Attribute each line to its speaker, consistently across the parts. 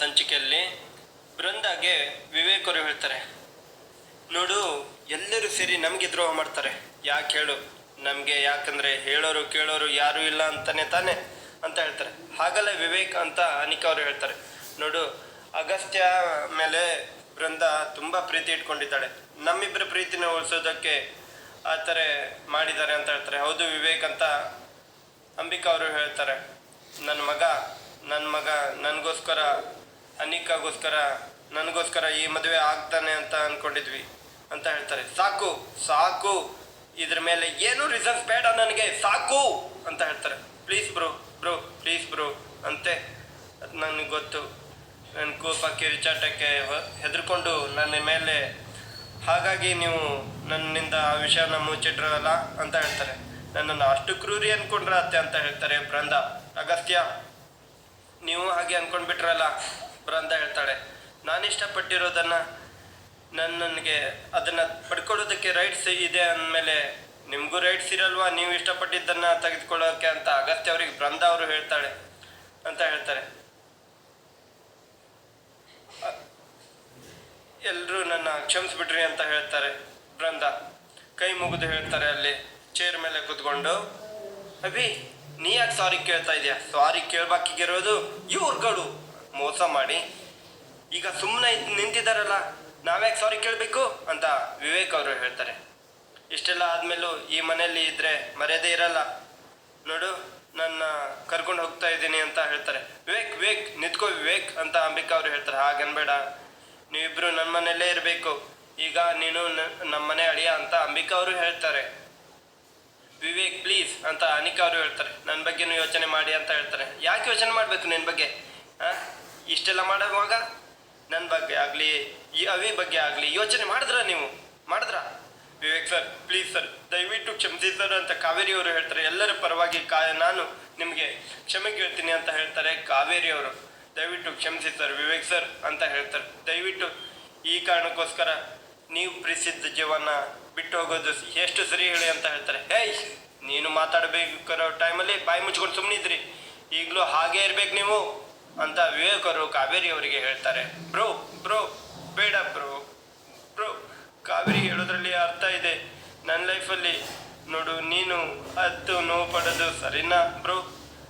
Speaker 1: ಸಂಚಿಕೆಯಲ್ಲಿ ಬೃಂದಾಗೆ ವಿವೇಕರು ಹೇಳ್ತಾರೆ, ನೋಡು, ಎಲ್ಲರೂ ಸೇರಿ ನಮಗೆ ದ್ರೋಹ ಮಾಡ್ತಾರೆ. ಯಾಕೆ ಹೇಳು? ನಮಗೆ ಯಾಕಂದ್ರೆ ಹೇಳೋರು ಕೇಳೋರು ಯಾರು ಇಲ್ಲ ಅಂತಾನೆ ತಾನೆ ಅಂತ ಹೇಳ್ತಾರೆ. ಹಾಗಲ್ಲ ವಿವೇಕ್ ಅಂತ ಅನಿಕಾ ಅವರು ಹೇಳ್ತಾರೆ. ನೋಡು, ಅಗಸ್ತ್ಯ ಮೇಲೆ ಬೃಂದ ತುಂಬ ಪ್ರೀತಿ ಇಟ್ಕೊಂಡಿದ್ದಾಳೆ. ನಮ್ಮಿಬ್ಬರ ಪ್ರೀತಿನ ಉಳಿಸೋದಕ್ಕೆ ಆ ಥರ ಮಾಡಿದ್ದಾರೆ ಅಂತ ಹೇಳ್ತಾರೆ. ಹೌದು ವಿವೇಕ್ ಅಂತ ಅಂಬಿಕಾ ಅವರು ಹೇಳ್ತಾರೆ. ನನ್ನ ಮಗ ನನ್ನ ಮಗ, ನನಗೋಸ್ಕರ ಅನಿಕಾಗೋಸ್ಕರ ನನಗೋಸ್ಕರ ಈ ಮದುವೆ ಆಗ್ತಾನೆ ಅಂತ ಅನ್ಕೊಂಡಿದ್ವಿ ಅಂತ ಹೇಳ್ತಾರೆ. ಸಾಕು ಸಾಕು. ಇದ್ರ ಮೇಲೆ ಏನು ರಿಸಲ್ಟ್ಸ್ ಬೇಡ ನನಗೆ, ಸಾಕು ಅಂತ ಹೇಳ್ತಾರೆ. Please bro bro please bro ಅಂತೆ ಅದು ನನಗೆ ಗೊತ್ತು. ನನ್ನ ಕೋಪ ಕಿರಿಚಾಟಕ್ಕೆ ಹೆದರ್ಕೊಂಡು ನನ್ನ ಮೇಲೆ ಹಾಗಾಗಿ ನೀವು ನನ್ನಿಂದ ಆ ವಿಷಯನ ಮುಚ್ಚಿಟ್ರಲ್ಲ ಅಂತ ಹೇಳ್ತಾರೆ. ನನ್ನನ್ನು ಅಷ್ಟು ಕ್ರೂರಿ ಅನ್ಕೊಂಡ್ರ ಅತ್ತೆ ಅಂತ ಹೇಳ್ತಾರೆ ಬೃಂದ ಅಗಸ್ತ್ಯ, ನೀವು ಹಾಗೆ ಅನ್ಕೊಂಡ್ಬಿಟ್ರಲ್ಲ. ಬೃಂದ ಹೇಳ್ತಾಳೆ. ನಾನು ಇಷ್ಟಪಟ್ಟಿರೋದನ್ನ ನನ್ನ ನನಗೆ ಅದನ್ನ ಪಡ್ಕೊಳ್ಳೋದಕ್ಕೆ ರೈಟ್ಸ್ ಇದೆ ಅಂದಮೇಲೆ ನಿಮಗೂ ರೈಟ್ಸ್ ಇರಲ್ವಾ? ನೀವು ಇಷ್ಟಪಟ್ಟಿದ್ದನ್ನ ತೆಗೆದುಕೊಳ್ಳೋಕೆ ಅಂತ ಅಗತ್ಯ ಅವ್ರಿಗೆ ಬೃಂದ ಅವರು ಹೇಳ್ತಾಳೆ ಅಂತ ಹೇಳ್ತಾರೆ. ಎಲ್ಲರೂ ನನ್ನ ಕ್ಷಮಿಸ್ಬಿಟ್ರಿ ಅಂತ ಹೇಳ್ತಾರೆ ಬೃಂದ. ಕೈ ಮುಗಿದು ಹೇಳ್ತಾರೆ ಅಲ್ಲಿ ಚೇರ್ ಮೇಲೆ ಕೂತ್ಕೊಂಡು, ಅಭಿ, ನೀ ಯಾಕೆ ಸಾರಿ ಕೇಳ್ತಾ ಇದೆಯಾ? ಸಾರಿ ಕೇಳ್ಬಾಕಿಗಿರೋದು ಇವ್ರುಗಳು. ಮೋಸ ಮಾಡಿ. ಈಗ ಸುಮ್ಮನೆ ನಿಂತಿದ್ದಾರಲ್ಲ ನಾವ್ಯಾಕೆ ಸಾರಿ ಕೇಳಬೇಕು ಅಂತ ವಿವೇಕ್ ಅವರು ಹೇಳ್ತಾರೆ. ಇಷ್ಟೆಲ್ಲ ಆದಮೇಲೂ ಈ ಮನೆಯಲ್ಲಿ ಇದ್ರೆ ಮರ್ಯಾದೆ ಇರಲ್ಲ. ನೋಡು, ನನ್ನ ಕರ್ಕೊಂಡು ಹೋಗ್ತಾ ಇದ್ದೀನಿ ಅಂತ ಹೇಳ್ತಾರೆ. ವಿವೇಕ್ ವಿವೇಕ್, ನಿಂತ್ಕೋ ವಿವೇಕ್ ಅಂತ ಅಂಬಿಕಾ ಅವರು ಹೇಳ್ತಾರೆ. ಹಾಗನ್ಬೇಡ ನೀವಿಬ್ರು ನನ್ನ ಮನೆಯಲ್ಲೇ ಇರಬೇಕು. ಈಗ ನೀನು ನಮ್ಮ ಮನೆ ಅಳಿಯ ಅಂತ ಅಂಬಿಕಾ ಅವರು ಹೇಳ್ತಾರೆ. ವಿವೇಕ್ ಪ್ಲೀಸ್ ಅಂತ ಅನಿಕಾ ಅವರು ಹೇಳ್ತಾರೆ. ನನ್ನ ಬಗ್ಗೆನೂ ಯೋಚನೆ ಮಾಡಿ ಅಂತ ಹೇಳ್ತಾರೆ. ಯಾಕೆ ಯೋಚನೆ ಮಾಡಬೇಕು ನಿನ್ನ ಬಗ್ಗೆ? ಆ? ಇಷ್ಟೆಲ್ಲ ಮಾಡುವಾಗ ನನ್ನ ಬಗ್ಗೆ ಆಗಲಿ, ಈ ಅವಿ ಬಗ್ಗೆ ಆಗಲಿ ಯೋಚನೆ ಮಾಡಿದ್ರ ನೀವು? ಮಾಡಿದ್ರ? ವಿವೇಕ್ ಸರ್ ಪ್ಲೀಸ್ ಸರ್, ದಯವಿಟ್ಟು ಕ್ಷಮಿಸಿ ಸರ್ ಅಂತ ಕಾವೇರಿ ಅವರು ಹೇಳ್ತಾರೆ. ಎಲ್ಲರ ಪರವಾಗಿ ಕಾ, ನಾನು ನಿಮಗೆ ಕ್ಷಮೆ ಕೇಳ್ತೀನಿ ಅಂತ ಹೇಳ್ತಾರೆ ಕಾವೇರಿ ಅವರು. ದಯವಿಟ್ಟು ಕ್ಷಮಿಸಿ ಸರ್, ವಿವೇಕ್ ಸರ್ ಅಂತ ಹೇಳ್ತಾರೆ. ದಯವಿಟ್ಟು ಈ ಕಾರಣಕ್ಕೋಸ್ಕರ ನೀವು ಪ್ರಸಿದ್ಧ ಜೀವನ ಬಿಟ್ಟು ಹೋಗೋದು ಎಷ್ಟು ಸರಿ ಹೇಳಿ ಅಂತ ಹೇಳ್ತಾರೆ. ಹೇಯ್ ನೀನು ಮಾತಾಡಬೇಕಿರೋ ಟೈಮಲ್ಲಿ ಬಾಯಿ ಮುಚ್ಕೊಂಡು ಸುಮ್ಮನಿದ್ರಿ ಈಗಲೂ ಹಾಗೆ ಇರ್ಬೇಕು ನೀವು. ಅಂತ ವಿವೇಕರು ಕಾವೇರಿ ಅವರಿಗೆ ಹೇಳ್ತಾರೆ. ಬ್ರೋ ಬ್ರೋ, ಬೇಡ ಬ್ರೋ. ಬ್ರೋ, ಕಾವೇರಿ ಹೇಳೋದ್ರಲ್ಲಿ ಅರ್ಥ ಇದೆ. ನನ್ನ ಲೈಫಲ್ಲಿ ನೋಡು, ನೀನು ಅತ್ತು ನೋವು ಪಡೋದು ಸರಿನಾ? ಬ್ರೋ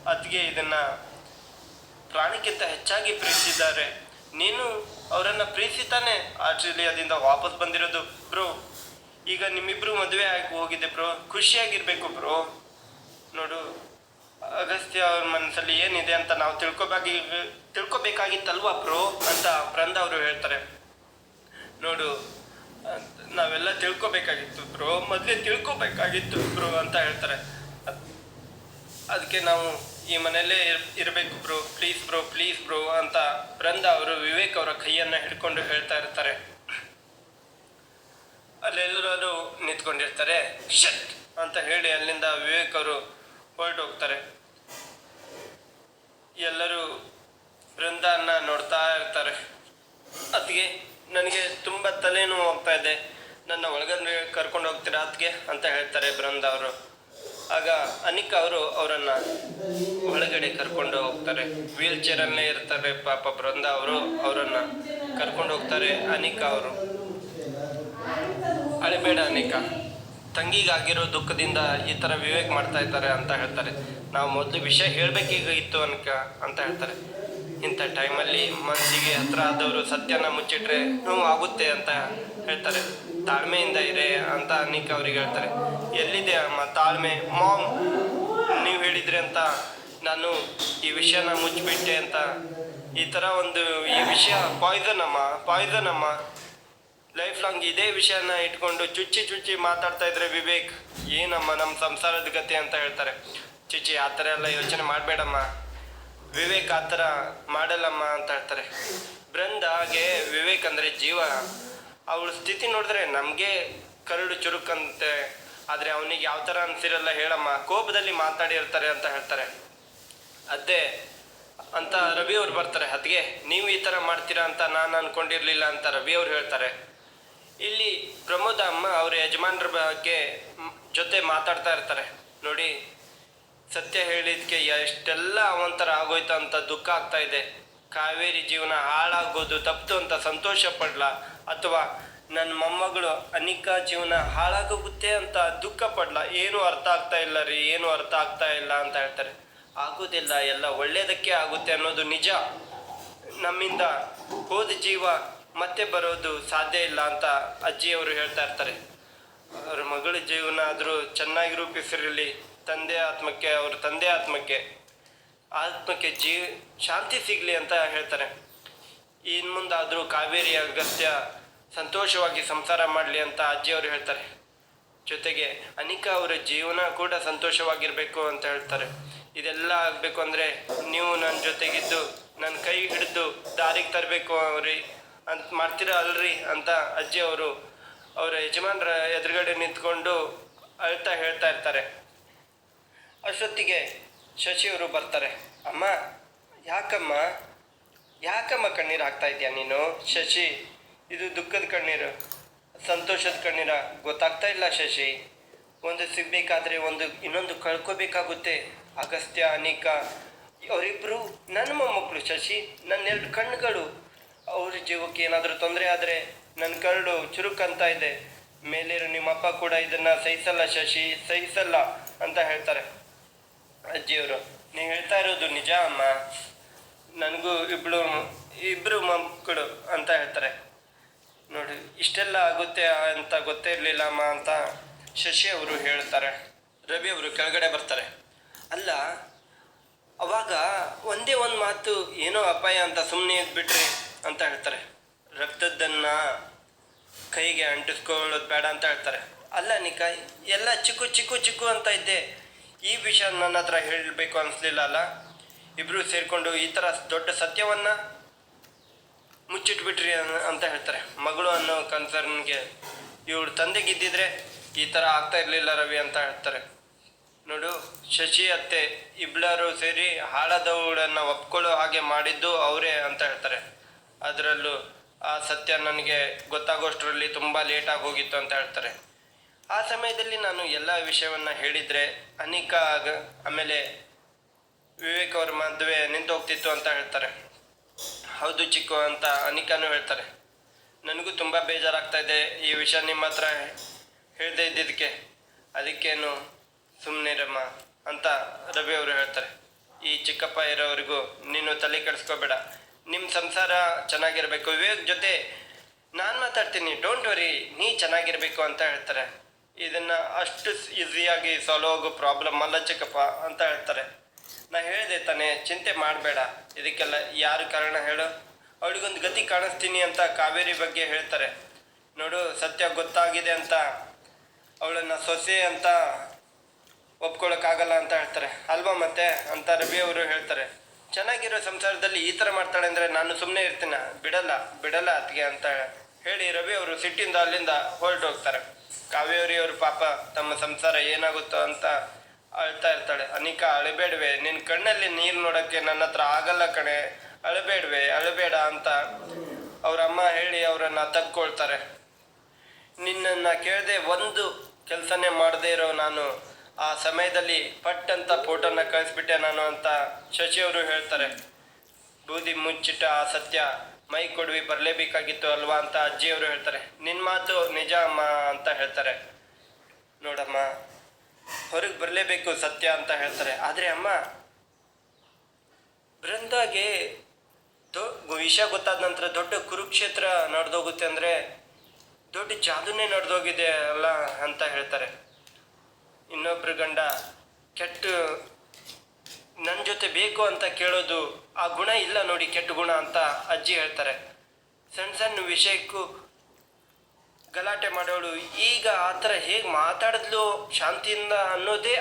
Speaker 1: ಅದಕ್ಕೆ ಇದನ್ನ ಪ್ರಾಣಕ್ಕಿಂತ ಹೆಚ್ಚಾಗಿ ಪ್ರೀತಿಸಿದ್ದಾರೆ. ನೀನು ಅವರನ್ನ ಪ್ರೀತಿಸ್ತಾನೆ ಆಸ್ಟ್ರೇಲಿಯಾದಿಂದ ವಾಪಸ್ ಬಂದಿರೋದು. ಬ್ರೋ, ಈಗ ನಿಮ್ಮಿಬ್ರು ಮದುವೆ ಆಗಿ ಹೋಗಿದೆ ಬ್ರೋ. ಖುಷಿಯಾಗಿರ್ಬೇಕು ಬ್ರೋ. ನೋಡು ಅಗಸ್ತ್ಯ ಅವ್ರ ಮನಸ್ಸಲ್ಲಿ ಏನಿದೆ ಅಂತ ನಾವು ತಿಳ್ಕೊಬೇಕಾಗಿ ತಿಳ್ಕೊಬೇಕಾಗಿತ್ತಲ್ವಾ ಬ್ರೋ ಅಂತ ಬೃಂದ ಅವರು ಹೇಳ್ತಾರೆ. ನೋಡು, ನಾವೆಲ್ಲ ತಿಳ್ಕೊಬೇಕಾಗಿತ್ತು ಬ್ರೋ, ಮೊದಲೇ ತಿಳ್ಕೊಬೇಕಾಗಿತ್ತು ಬ್ರೋ ಅಂತ ಹೇಳ್ತಾರೆ. ಅದಕ್ಕೆ ನಾವು ಈ ಮನೆಯಲ್ಲೇ ಇರ್, ಇರಬೇಕು bro please bro please bro ಅಂತ ಬೃಂದ ಅವರು ವಿವೇಕ್ ಅವರ ಕೈಯನ್ನ ಹಿಡ್ಕೊಂಡು ಹೇಳ್ತಾ ಇರ್ತಾರೆ. ಅಲ್ಲೆಲ್ಲರೂ ನಿಂತ್ಕೊಂಡಿರ್ತಾರೆ. ಶಟ್ ಅಂತ ಹೇಳಿ ಅಲ್ಲಿಂದ ವಿವೇಕ್ ಅವರು ಹೊರಟು ಹೋಗ್ತಾರೆ ಎಲ್ಲರೂ ಬೃಂದಾನ್ನ ನೋಡ್ತಾ ಇರ್ತಾರೆ. ಅದಕ್ಕೆ ನನಗೆ ತುಂಬ ತಲೆನೋವು ಹೋಗ್ತಾ ಇದೆ. ನನ್ನ ಒಳಗಡೆ ಕರ್ಕೊಂಡು ಹೋಗ್ತೀರಾ ಅದಕ್ಕೆ ಅಂತ ಹೇಳ್ತಾರೆ ಬೃಂದ ಅವರು. ಆಗ ಅನಿಕಾ ಅವರು ಅವರನ್ನ ಒಳಗಡೆ ಕರ್ಕೊಂಡು ಹೋಗ್ತಾರೆ. ವೀಲ್ ಚೇರಲ್ಲೇ ಇರ್ತಾರೆ ಪಾಪ ಬೃಂದ ಅವರು ಅವರನ್ನ ಕರ್ಕೊಂಡು ಹೋಗ್ತಾರೆ ಅನಿಕಾ ಅವರು. ಅಳಿಬೇಡ ಅನಿಕಾ. ತಂಗಿಗಾಗಿರೋ ದುಃಖದಿಂದ ಈ ಥರ ವಿವೇಕ್ ಮಾಡ್ತಾ ಇದ್ದಾರೆ ಅಂತ ಹೇಳ್ತಾರೆ. ನಾವು ಮೊದಲು ವಿಷಯ ಹೇಳಬೇಕೀಗಿತ್ತು ಅನ್ಕ ಅಂತ ಹೇಳ್ತಾರೆ. ಇಂಥ ಟೈಮಲ್ಲಿ ಮನಸ್ಸಿಗೆ ಹತ್ರ ಆದವರು ಸತ್ಯನ ಮುಚ್ಚಿಟ್ರೆ ನೋವು ಆಗುತ್ತೆ ಅಂತ ಹೇಳ್ತಾರೆ. ತಾಳ್ಮೆಯಿಂದ ಇರೇ ಅಂತ ಅನಿಕ್ ಅವ್ರಿಗೆ ಹೇಳ್ತಾರೆ. ಎಲ್ಲಿದೆ ಅಮ್ಮ ತಾಳ್ಮೆ? ಮಾಮ್, ನೀವು ಹೇಳಿದ್ರಿ ಅಂತ ನಾನು ಈ ವಿಷಯನ ಮುಚ್ಚಿಬಿಟ್ಟೆ ಅಂತ. ಈ ಥರ ಒಂದು ಈ ವಿಷಯ ಪಾಯ್ಸನ್ ಅಮ್ಮ ಪಾಯ್ಸನ್ ಅಮ್ಮ. ಲೈಫ್ ಲಾಂಗ್ ಇದೇ ವಿಷಯನ ಇಟ್ಕೊಂಡು ಚುಚ್ಚಿ ಚುಚ್ಚಿ ಮಾತಾಡ್ತಾ ಇದ್ರೆ ವಿವೇಕ್, ಏನಮ್ಮ ನಮ್ಮ ಸಂಸಾರದ ಗತಿ ಅಂತ ಹೇಳ್ತಾರೆ. ಚುಚ್ಚಿ, ಆ ಥರ ಎಲ್ಲ ಯೋಚನೆ ಮಾಡಬೇಡಮ್ಮ. ವಿವೇಕ್ ಆ ಥರ ಮಾಡಲ್ಲಮ್ಮ ಅಂತ ಹೇಳ್ತಾರೆ. ಬೃಂದಾಗೆ ವಿವೇಕ್ ಅಂದರೆ ಜೀವ. ಅವಳ ಸ್ಥಿತಿ ನೋಡಿದ್ರೆ ನಮಗೆ ಕರಡು ಚುರುಕಂತೆ. ಆದರೆ ಅವನಿಗೆ ಯಾವ ಥರ ಅನ್ಸಿರಲ್ಲ ಹೇಳಮ್ಮ. ಕೋಪದಲ್ಲಿ ಮಾತಾಡಿರ್ತಾರೆ ಅಂತ ಹೇಳ್ತಾರೆ. ಅದೇ ಅಂತ ರವಿ ಅವ್ರು ಬರ್ತಾರೆ. ಅದ್ಗೆ ನೀವು ಈ ಥರ ಮಾಡ್ತೀರಾ ಅಂತ ನಾನು ಅನ್ಕೊಂಡಿರ್ಲಿಲ್ಲ ಅಂತ ರವಿ ಅವ್ರು ಹೇಳ್ತಾರೆ. ಇಲ್ಲಿ ಪ್ರಮೋದ ಅಮ್ಮ ಅವ್ರ ಯಜಮಾನ್ರ ಬಗ್ಗೆ ಜೊತೆ ಮಾತಾಡ್ತಾ ಇರ್ತಾರೆ. ನೋಡಿ ಸತ್ಯ ಹೇಳಿದ್ಕೆ ಎಷ್ಟೆಲ್ಲ ಅವಂತರ ಆಗೋಯ್ತು ಅಂತ ದುಃಖ ಆಗ್ತಾ ಇದೆ. ಕಾವೇರಿ ಜೀವನ ಹಾಳಾಗೋದು ತಪ್ಪಿತು ಅಂತ ಸಂತೋಷ ಪಡ್ಲಾ? ಅಥವಾ ನನ್ನ ಮೊಮ್ಮಗಳು ಅನಿಕಾ ಜೀವನ ಹಾಳಾಗೋಗುತ್ತೆ ಅಂತ ದುಃಖ ಪಡ್ಲಾ? ಏನು ಅರ್ಥ ಆಗ್ತಾ ಇಲ್ಲ ರೀ, ಏನು ಅರ್ಥ ಆಗ್ತಾ ಇಲ್ಲ ಅಂತ ಹೇಳ್ತಾರೆ. ಆಗೋದಿಲ್ಲ, ಎಲ್ಲ ಒಳ್ಳೇದಕ್ಕೆ ಆಗುತ್ತೆ ಅನ್ನೋದು ನಿಜ. ನಮ್ಮಿಂದ ಹೋದ ಜೀವ ಮತ್ತೆ ಬರೋದು ಸಾಧ್ಯ ಇಲ್ಲ ಅಂತ ಅಜ್ಜಿಯವರು ಹೇಳ್ತಾ ಇರ್ತಾರೆ. ಅವ್ರ ಮಗಳ ಜೀವನ ಆದರೂ ಚೆನ್ನಾಗಿ ರೂಪಿಸಿರಲಿ. ತಂದೆ ಆತ್ಮಕ್ಕೆ, ಅವ್ರ ತಂದೆ ಆತ್ಮಕ್ಕೆ ಆತ್ಮಕ್ಕೆ ಜೀ, ಶಾಂತಿ ಸಿಗಲಿ ಅಂತ ಹೇಳ್ತಾರೆ. ಇನ್ನು ಮುಂದಾದರೂ ಕಾವೇರಿ ಅಗತ್ಯ ಸಂತೋಷವಾಗಿ ಸಂಸಾರ ಮಾಡಲಿ ಅಂತ ಅಜ್ಜಿಯವರು ಹೇಳ್ತಾರೆ. ಜೊತೆಗೆ ಅನಿಕಾ ಅವರ ಜೀವನ ಕೂಡ ಸಂತೋಷವಾಗಿರಬೇಕು ಅಂತ ಹೇಳ್ತಾರೆ. ಇದೆಲ್ಲ ಆಗಬೇಕು ಅಂದರೆ ನೀವು ನನ್ನ ಜೊತೆಗಿದ್ದು ನನ್ನ ಕೈ ಹಿಡಿದು ದಾರಿಗೆ ತರಬೇಕು ಅವ್ರಿ ಅಂತ ಮಾಡ್ತೀರಾ ಅಲ್ರಿ ಅಂತ ಅಜ್ಜಿ ಅವರು ಅವರ ಯಜಮಾನರ ಎದುರುಗಡೆ ನಿಂತ್ಕೊಂಡು ಅಳ್ತಾ ಹೇಳ್ತಾ ಇರ್ತಾರೆ. ಅಷ್ಟೊತ್ತಿಗೆ ಶಶಿಯವರು ಬರ್ತಾರೆ. ಅಮ್ಮ, ಯಾಕಮ್ಮ? ಯಾಕಮ್ಮ ಕಣ್ಣೀರು ಹಾಕ್ತಾ ಇದೆಯಾ ನೀನು? ಶಶಿ ಇದು ದುಃಖದ ಕಣ್ಣೀರು, ಸಂತೋಷದ ಕಣ್ಣೀರ ಗೊತ್ತಾಗ್ತಾ ಇಲ್ಲ ಶಶಿ ಒಂದು ಸಿಗಬೇಕಾದ್ರೆ ಒಂದು, ಇನ್ನೊಂದು ಕಳ್ಕೋಬೇಕಾಗುತ್ತೆ. ಅಗಸ್ತ್ಯ, ಅನೇಕ ಅವರಿಬ್ಬರು ನನ್ನ ಮೊಮ್ಮಕ್ಕಳು ಶಶಿ ನನ್ನ ಎರಡು ಕಣ್ಣುಗಳು. ಅವ್ರ ಜೀವಕ್ಕೆ ಏನಾದರೂ ತೊಂದರೆ ಆದರೆ ನನ್ನ ಕರಡು ಚುರುಕಂತ ಇದೆ. ಮೇಲಿರೋ ನಿಮ್ಮಪ್ಪ ಕೂಡ ಇದನ್ನು ಸಹಿಸಲ್ಲ ಶಶಿ ಸಹಿಸಲ್ಲ ಅಂತ ಹೇಳ್ತಾರೆ. ಅಜ್ಜಿಯವರು, ನೀವು ಹೇಳ್ತಾ ಇರೋದು ನಿಜ ಅಮ್ಮ? ನನಗೂ ಇಬ್ಳು ಇಬ್ರು ಮಕ್ಕಳು ಅಂತ ಹೇಳ್ತಾರೆ. ನೋಡಿ, ಇಷ್ಟೆಲ್ಲ ಆಗುತ್ತೆ ಅಂತ ಗೊತ್ತೇ ಇರಲಿಲ್ಲ ಅಮ್ಮ ಅಂತ ಶಶಿ ಅವರು ಹೇಳ್ತಾರೆ. ರವಿ ಅವರು ಕೆಳಗಡೆ ಬರ್ತಾರೆ. ಅಲ್ಲ, ಅವಾಗ ಒಂದೇ ಒಂದು ಮಾತು, ಏನೋ ಅಪಾಯ ಅಂತ ಸುಮ್ಮನೆ ಇದ್ಬಿಟ್ರಿ ಅಂತ ಹೇಳ್ತಾರೆ. ರಕ್ತದ್ದನ್ನು ಕೈಗೆ ಅಂಟಿಸ್ಕೊಳ್ಳೋದು ಬೇಡ ಅಂತ ಹೇಳ್ತಾರೆ. ಅಲ್ಲ ನಿಕಾಯ್, ಎಲ್ಲ ಚಿಕ್ಕು ಚಿಕ್ಕು ಚಿಕ್ಕು ಅಂತ ಇದ್ದೆ. ಈ ವಿಷಯ ನನ್ನ ಹತ್ರ ಹೇಳಬೇಕು ಅನಿಸ್ಲಿಲ್ಲ ಅಲ್ಲ ಇಬ್ಬರು ಸೇರಿಕೊಂಡು ಈ ಥರ ದೊಡ್ಡ ಸತ್ಯವನ್ನ ಮುಚ್ಚಿಟ್ಬಿಟ್ರಿ ಅಂತ ಹೇಳ್ತಾರೆ. ಮಗಳು ಅನ್ನೋ ಕನ್ಸರ್ನ್ಗೆ ಇವ್ರ ತಂದೆಗಿದ್ದಿದ್ರೆ ಈ ಥರ ಆಗ್ತಾ ಇರಲಿಲ್ಲ ರವಿ ಅಂತ ಹೇಳ್ತಾರೆ. ನೋಡು, ಶಶಿ ಅತ್ತೆ ಇಬ್ಳರು ಸೇರಿ ಹಾಳದವುಗಳನ್ನು ಒಪ್ಕೊಳ್ಳೋ ಹಾಗೆ ಮಾಡಿದ್ದು ಅವರೇ ಅಂತ ಹೇಳ್ತಾರೆ. ಅದರಲ್ಲೂ ಆ ಸತ್ಯ ನನಗೆ ಗೊತ್ತಾಗೋಷ್ಟರಲ್ಲಿ ತುಂಬ ಲೇಟಾಗಿ ಹೋಗಿತ್ತು ಅಂತ ಹೇಳ್ತಾರೆ. ಆ ಸಮಯದಲ್ಲಿ ನಾನು ಎಲ್ಲ ವಿಷಯವನ್ನು ಹೇಳಿದರೆ ಅನಿಕಾ ಆಗ- ಆಮೇಲೆ ವಿವೇಕ್ ಅವ್ರ ಮದುವೆ ನಿಂತು ಹೋಗ್ತಿತ್ತು ಅಂತ ಹೇಳ್ತಾರೆ. ಹೌದು ಚಿಕ್ಕು ಅಂತ ಅನಿಕಾನು ಹೇಳ್ತಾರೆ. ನನಗೂ ತುಂಬ ಬೇಜಾರಾಗ್ತಾ ಇದೆ ಈ ವಿಷಯ ನಿಮ್ಮ ಹತ್ರ ಹೇಳದೇ ಇದ್ದಿದ್ದಕ್ಕೆ. ಅದಕ್ಕೇನು ಸುಮ್ಮನಿರಮ್ಮ ಅಂತ ರವಿ ಅವರು ಹೇಳ್ತಾರೆ. ಈ ಚಿಕ್ಕಪ್ಪ ಇರೋವರೆಗೂ ನೀನು ತಲೆ ಕೆಡಿಸ್ಕೋಬೇಡ. ನಿಮ್ಮ ಸಂಸಾರ ಚೆನ್ನಾಗಿರಬೇಕು. ವಿವೇಕ್ ಜೊತೆ ನಾನು ಮಾತಾಡ್ತೀನಿ. ಡೋಂಟ್ ವರಿ ನೀ ಚೆನ್ನಾಗಿರಬೇಕು ಅಂತ ಹೇಳ್ತಾರೆ. ಇದನ್ನ ಅಷ್ಟು ಈಸಿಯಾಗಿ ಸಾಲ್ವ್ ಆಗೋ ಪ್ರಾಬ್ಲಮ್ ಅಲ್ಲ ಚಿಕ್ಕಪ್ಪ ಅಂತ ಹೇಳ್ತಾರೆ. ನಾ ಹೇಳಿದೆ ತಾನೇ, ಚಿಂತೆ ಮಾಡಬೇಡ. ಇದಕ್ಕೆಲ್ಲ ಯಾರು ಕಾರಣ ಹೇಳು? ಅವಳಿಗೊಂದು ಗತಿ ಕಾಣಿಸ್ತೀನಿ ಅಂತ ಕಾವೇರಿ ಬಗ್ಗೆ ಹೇಳ್ತಾರೆ. ನೋಡು, ಸತ್ಯ ಗೊತ್ತಾಗಿದೆ ಅಂತ, ಅವಳನ್ನ ಸೊಸೆ ಅಂತ ಒಪ್ಕೊಳ್ಳೋಕ್ಕಾಗಲ್ಲ ಅಂತ ಹೇಳ್ತಾರೆ. ಅಲ್ವಾ ಮತ್ತೆ? ಅಂತ ರವಿ ಅವರು ಹೇಳ್ತಾರೆ. ಚೆನ್ನಾಗಿರೋ ಸಂಸಾರದಲ್ಲಿ ಈ ಥರ ಮಾಡ್ತಾಳೆ ಅಂದರೆ ನಾನು ಸುಮ್ಮನೆ ಇರ್ತೀನ? ಬಿಡಲ್ಲ ಬಿಡಲ್ಲ ಅತ್ತಿಗೆ ಅಂತ ಹೇಳಿ ರವಿ ಅವರು ಸಿಟ್ಟಿಂದ ಅಲ್ಲಿಂದ ಹೊರಟು ಹೋಗ್ತಾರೆ. ಕಾವೇರಿ ಅವರು ಪಾಪ ತಮ್ಮ ಸಂಸಾರ ಏನಾಗುತ್ತೋ ಅಂತ ಅಳ್ತಾ ಇರ್ತಾಳೆ. ಅನಿಕಾ, ಅಳಬೇಡ್ವೆ ನಿನ್ನ ಕಣ್ಣಲ್ಲಿ ನೀರು ನೋಡೋಕ್ಕೆ ನನ್ನ ಹತ್ರ ಆಗಲ್ಲ ಕಣೆ. ಅಳಬೇಡ್ವೆ, ಅಳಬೇಡ ಅಂತ ಅವ್ರ ಅಮ್ಮ ಹೇಳಿ ಅವರನ್ನು ತಕ್ಕೊಳ್ತಾರೆ. ನಿನ್ನನ್ನು ಕೇಳದೆ ಒಂದು ಕೆಲಸನೇ ಮಾಡದೇ ಇರೋ ನಾನು, ಆ ಸಮಯದಲ್ಲಿ ಪಟ್ ಅಂತ ಫೋಟೋನ ಕಳಿಸ್ಬಿಟ್ಟೆ ನಾನು ಅಂತ ಶಶಿಯವರು ಹೇಳ್ತಾರೆ. ಬೂದಿ ಮುಚ್ಚಿಟ್ಟ ಆ ಸತ್ಯ ಮೈ ಕೊಡ್ವಿ ಬರಲೇಬೇಕಾಗಿತ್ತು ಅಲ್ವಾ ಅಂತ ಅಜ್ಜಿಯವರು ಹೇಳ್ತಾರೆ. ನಿನ್ನ ಮಾತು ನಿಜ ಅಮ್ಮ ಅಂತ ಹೇಳ್ತಾರೆ. ನೋಡಮ್ಮ, ಹೊರಗೆ ಬರಲೇಬೇಕು ಸತ್ಯ ಅಂತ ಹೇಳ್ತಾರೆ. ಆದರೆ ಅಮ್ಮ, ಬೃಂದಾಗೆ ದೊ ವಿಷಯ ಗೊತ್ತಾದ ನಂತರ ದೊಡ್ಡ ಕುರುಕ್ಷೇತ್ರ ನಡೆದೋಗುತ್ತೆ ಅಂದರೆ ದೊಡ್ಡ ಜಾದುನೇ ನಡೆದೋಗಿದೆ ಅಲ್ಲ ಅಂತ ಹೇಳ್ತಾರೆ. ಇನ್ನೊಬ್ಬರು ಗಂಡ ಕೆಟ್ಟ ಬೇಕು ಅಂತ ಕೇಳೋದು ಆ ಗುಣ ಇಲ್ಲ ನೋಡಿ ಕೆಟ್ಟ ಗುಣ ಅಂತ ಅಜ್ಜಿ ಹೇಳ್ತಾರೆ. ಸಣ್ಣ ಸಣ್ಣ ವಿಷಯಕ್ಕೂ ಗಲಾಟೆ ಮಾಡೋಳು. ಈಗ ಆ ಥರ ಹೇಗೆ ಮಾತಾಡಿದ್ಲು ಶಾಂತಿಯಿಂದ ಅನ್ನೋದೇ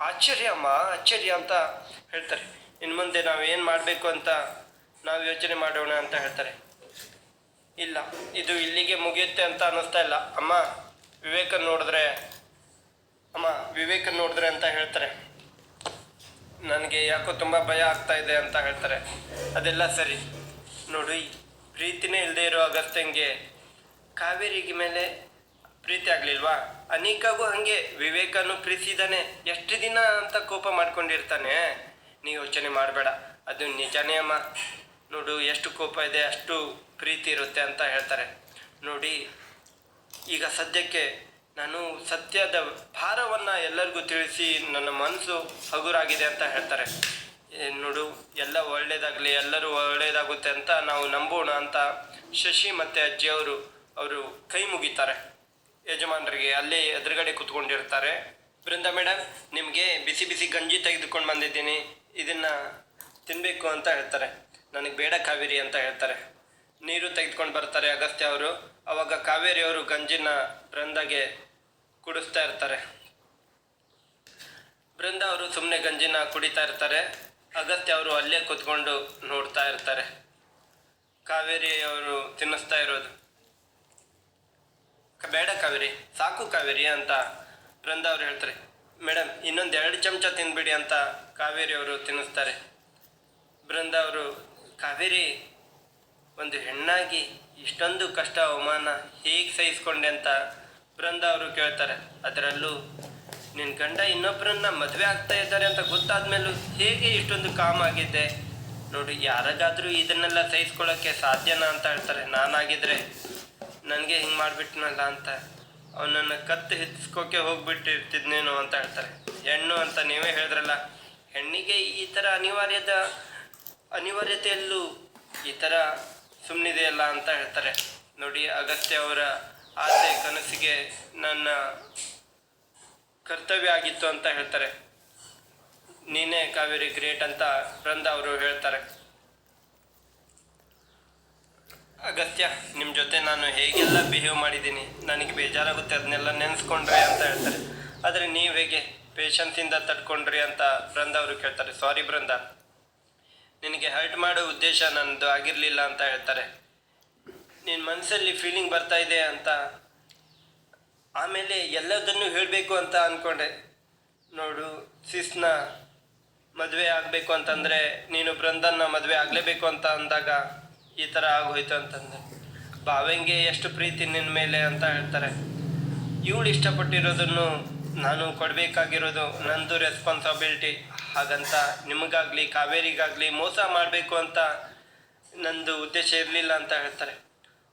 Speaker 1: ಆಶ್ಚರ್ಯ ಅಮ್ಮ, ಆಶ್ಚರ್ಯ ಅಂತ ಹೇಳ್ತಾರೆ. ಇನ್ನು ಮುಂದೆ ನಾವು ಏನು ಮಾಡಬೇಕು ಅಂತ ನಾವು ಯೋಚನೆ ಮಾಡೋಣ ಅಂತ ಹೇಳ್ತಾರೆ. ಇಲ್ಲ, ಇದು ಇಲ್ಲಿಗೆ ಮುಗಿಯುತ್ತೆ ಅಂತ ಅನ್ನಿಸ್ತಾ ಇಲ್ಲ. ಅಮ್ಮ, ವಿವೇಕನ್ ನೋಡಿದ್ರೆ, ಅಮ್ಮ, ವಿವೇಕನ್ ನೋಡಿದ್ರೆ ಅಂತ ಹೇಳ್ತಾರೆ. ನನಗೆ ಯಾಕೋ ತುಂಬ ಭಯ ಆಗ್ತಾ ಇದೆ ಅಂತ ಹೇಳ್ತಾರೆ. ಅದೆಲ್ಲ ಸರಿ. ನೋಡಿ, ಪ್ರೀತಿನೇ ಇಲ್ಲದೆ ಇರೋ ಅಗಸ್ತ್ಯಂಗೆ ಕಾವೇರಿಗೆ ಮೇಲೆ ಪ್ರೀತಿ ಆಗ್ಲಿಲ್ವಾ? ಅನೇಕಾಗೂ ಹಂಗೆ, ವಿವೇಕನು ಪ್ರೀತಿಸಿದಾನೆ ಎಷ್ಟು ದಿನ ಅಂತ ಕೋಪ ಮಾಡ್ಕೊಂಡಿರ್ತಾನೆ. ನೀ ಯೋಚನೆ ಮಾಡಬೇಡ. ಅದು ನಿಜಾನೇ ಅಮ್ಮ. ನೋಡು, ಎಷ್ಟು ಕೋಪ ಇದೆ, ಅಷ್ಟು ಪ್ರೀತಿ ಇರುತ್ತೆ ಅಂತ ಹೇಳ್ತಾರೆ. ನೋಡಿ, ಈಗ ಸದ್ಯಕ್ಕೆ ನಾನು ಸತ್ಯದ ಭಾರವನ್ನು ಎಲ್ಲರಿಗೂ ತಿಳಿಸಿ ನನ್ನ ಮನಸ್ಸು ಹಗುರಾಗಿದೆ ಅಂತ ಹೇಳ್ತಾರೆ. ನೋಡು, ಎಲ್ಲ ಒಳ್ಳೇದಾಗಲಿ, ಎಲ್ಲರೂ ಒಳ್ಳೇದಾಗುತ್ತೆ ಅಂತ ನಾವು ನಂಬೋಣ ಅಂತ ಶಶಿ ಮತ್ತು ಅಜ್ಜಿಯವರು ಅವರು ಕೈ ಮುಗಿತಾರೆ. ಯಜಮಾನರಿಗೆ ಅಲ್ಲಿ ಎದುರುಗಡೆ ಕೂತ್ಕೊಂಡಿರ್ತಾರೆ. ಬೃಂದ ಮೇಡಮ್ ನಿಮಗೆ ಬಿಸಿ ಬಿಸಿ ಗಂಜಿ ತೆಗೆದುಕೊಂಡು ಬಂದಿದ್ದೀನಿ. ಇದನ್ನು ತಿನ್ನಬೇಕು ಅಂತ ಹೇಳ್ತಾರೆ. ನನಗೆ ಬೇಡ ಕಾವೇರಿ ಅಂತ ಹೇಳ್ತಾರೆ. ನೀರು ತೆಗೆದುಕೊಂಡು ಬರ್ತಾರೆ ಅಗಸ್ತ್ಯ ಅವರು. ಅವಾಗ ಕಾವೇರಿಯವರು ಗಂಜಿನ ಬೃಂದಾಗೆ ಕುಡಿಸ್ತಾ ಇರ್ತಾರೆ. ಬೃಂದ ಅವರು ಸುಮ್ಮನೆ ಗಂಜಿನ ಕುಡಿತಾ ಇರ್ತಾರೆ. ಅಗತ್ಯ ಅವರು ಅಲ್ಲೇ ಕೂತ್ಕೊಂಡು ನೋಡ್ತಾ ಇರ್ತಾರೆ. ಕಾವೇರಿ ಅವರು ತಿನ್ನಿಸ್ತಾ ಇರೋದು. ಬೇಡ ಕಾವೇರಿ, ಸಾಕು ಕಾವೇರಿ ಅಂತ ಬೃಂದ ಅವರು ಹೇಳ್ತಾರೆ. ಮೇಡಮ್ ಇನ್ನೊಂದು ಎರಡು ಚಮಚ ತಿನ್ಬಿಡಿ ಅಂತ ಕಾವೇರಿ ಅವರು ತಿನ್ನಿಸ್ತಾರೆ. ಬೃಂದ ಅವರು, ಕಾವೇರಿ ಒಂದು ಹೆಣ್ಣಾಗಿ ಇಷ್ಟೊಂದು ಕಷ್ಟ ಅವಮಾನ ಹೇಗೆ ಸಹಿಸ್ಕೊಂಡೆ ಅಂತ ಬೃಂದ ಅವರು ಕೇಳ್ತಾರೆ. ಅದರಲ್ಲೂ ನಿನ್ನ ಗಂಡ ಇನ್ನೊಬ್ಬರನ್ನ ಮದುವೆ ಆಗ್ತಾ ಇದ್ದಾರೆ ಅಂತ ಗೊತ್ತಾದ್ಮೇಲೂ ಹೇಗೆ ಇಷ್ಟೊಂದು ಕಾಮ್ ಆಗಿದ್ದೆ? ನೋಡಿ, ಯಾರಿಗಾದ್ರೂ ಇದನ್ನೆಲ್ಲ ಸಹಿಸ್ಕೊಳ್ಳೋಕ್ಕೆ ಸಾಧ್ಯನಾ ಅಂತ ಹೇಳ್ತಾರೆ. ನಾನಾಗಿದ್ರೆ ನನಗೆ ಹಿಂಗೆ ಮಾಡಿಬಿಟ್ನಲ್ಲ ಅಂತ. ಅವನನ್ನು ಕತ್ತು ಹಿಚ್ಕೋಕೆ ಹೋಗ್ಬಿಟ್ಟಿರ್ತಿದ್ನೇನೋ ಅಂತ ಹೇಳ್ತಾರೆ. ಹೆಣ್ಣು ಅಂತ ನೀವೇ ಹೇಳಿದ್ರಲ್ಲ, ಹೆಣ್ಣಿಗೆ ಈ ಥರ ಅನಿವಾರ್ಯದ, ಅನಿವಾರ್ಯತೆಯಲ್ಲೂ ಈ ಥರ ಸುಮ್ಮನಿದೆಯಲ್ಲ ಅಂತ ಹೇಳ್ತಾರೆ. ನೋಡಿ, ಅಗತ್ಯ ಅವರ ಆಸೆ ಕನಸಿಗೆ ನನ್ನ ಕರ್ತವ್ಯ ಆಗಿತ್ತು ಅಂತ ಹೇಳ್ತಾರೆ. ನೀನೇ ಕಾವೇರಿ ಗ್ರೇಟ್ ಅಂತ ಬೃಂದ ಅವರು ಹೇಳ್ತಾರೆ. ಅಗತ್ಯ ನಿಮ್ಮ ಜೊತೆ ನಾನು ಹೇಗೆಲ್ಲ ಬಿಹೇವ್ ಮಾಡಿದ್ದೀನಿ, ನನಗೆ ಬೇಜಾರಾಗುತ್ತೆ, ಅದನ್ನೆಲ್ಲ ನೆನೆಸ್ಕೊಂಡ್ರೆ ಅಂತ ಹೇಳ್ತಾರೆ. ಆದರೆ ನೀವು ಹೇಗೆ ಪೇಷನ್ಸಿಂದ ತಡ್ಕೊಂಡ್ರಿ ಅಂತ ಬೃಂದ ಅವರು ಕೇಳ್ತಾರೆ. ಸಾರಿ ಬೃಂದ ನಿನಗೆ ಹರ್ಟ್ ಮಾಡೋ ಉದ್ದೇಶ ನನ್ನದು ಆಗಿರಲಿಲ್ಲ ಅಂತ ಹೇಳ್ತಾರೆ. ನಿನ್ನ ಮನಸ್ಸಲ್ಲಿ ಫೀಲಿಂಗ್ ಬರ್ತಾ ಇದೆ ಅಂತ. ಆಮೇಲೆ ಎಲ್ಲದನ್ನು ಹೇಳಬೇಕು ಅಂತ ಅಂದ್ಕೊಂಡೆ ನೋಡು ಸಿಸ್ನ ಮದುವೆ ಆಗಬೇಕು ಅಂತಂದರೆ ನೀನು ಬೃಂದನ್ನ ಮದುವೆ ಆಗಲೇಬೇಕು ಅಂತ ಅಂದಾಗ ಈ ಥರ ಆಗೋಯ್ತು ಅಂತಂದೆ. ಭಾವಂಗೆ ಎಷ್ಟು ಪ್ರೀತಿ ನಿನ್ನ ಮೇಲೆ ಅಂತ ಹೇಳ್ತಾರೆ. ಇವಳು ಇಷ್ಟಪಟ್ಟಿರೋದನ್ನು ನಾನು ಕೊಡಬೇಕಾಗಿರೋದು ನಂದು ರೆಸ್ಪಾನ್ಸಿಬಿಲಿಟಿ ಹಾಗಂತ ನಿಮಗಾಗಲಿ, ಕಾವೇರಿಗಾಗಲಿ ಮೋಸ ಮಾಡಬೇಕು ಅಂತ ನಂದು ಉದ್ದೇಶ ಇರಲಿಲ್ಲ ಅಂತ ಹೇಳ್ತಾರೆ.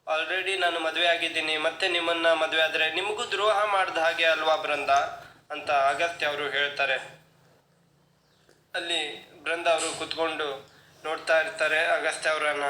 Speaker 1: ಆಲ್ರೆಡಿ ನಾನು ಮದುವೆ ಆಗಿದ್ದೀನಿ, ಮತ್ತೆ ನಿಮ್ಮನ್ನ ಮದುವೆ ಆದರೆ ನಿಮಗೂ ದ್ರೋಹ ಮಾಡಿದ ಹಾಗೆ ಅಲ್ವಾ ಬೃಂದ? ಅಂತ ಅಗತ್ಯ ಅವರು ಹೇಳ್ತಾರೆ. ಅಲ್ಲಿ ಬೃಂದ ಅವರು ಕುತ್ಕೊಂಡು ನೋಡ್ತಾ ಇರ್ತಾರೆ ಅಗಸ್ತ್ಯ ಅವರನ್ನ.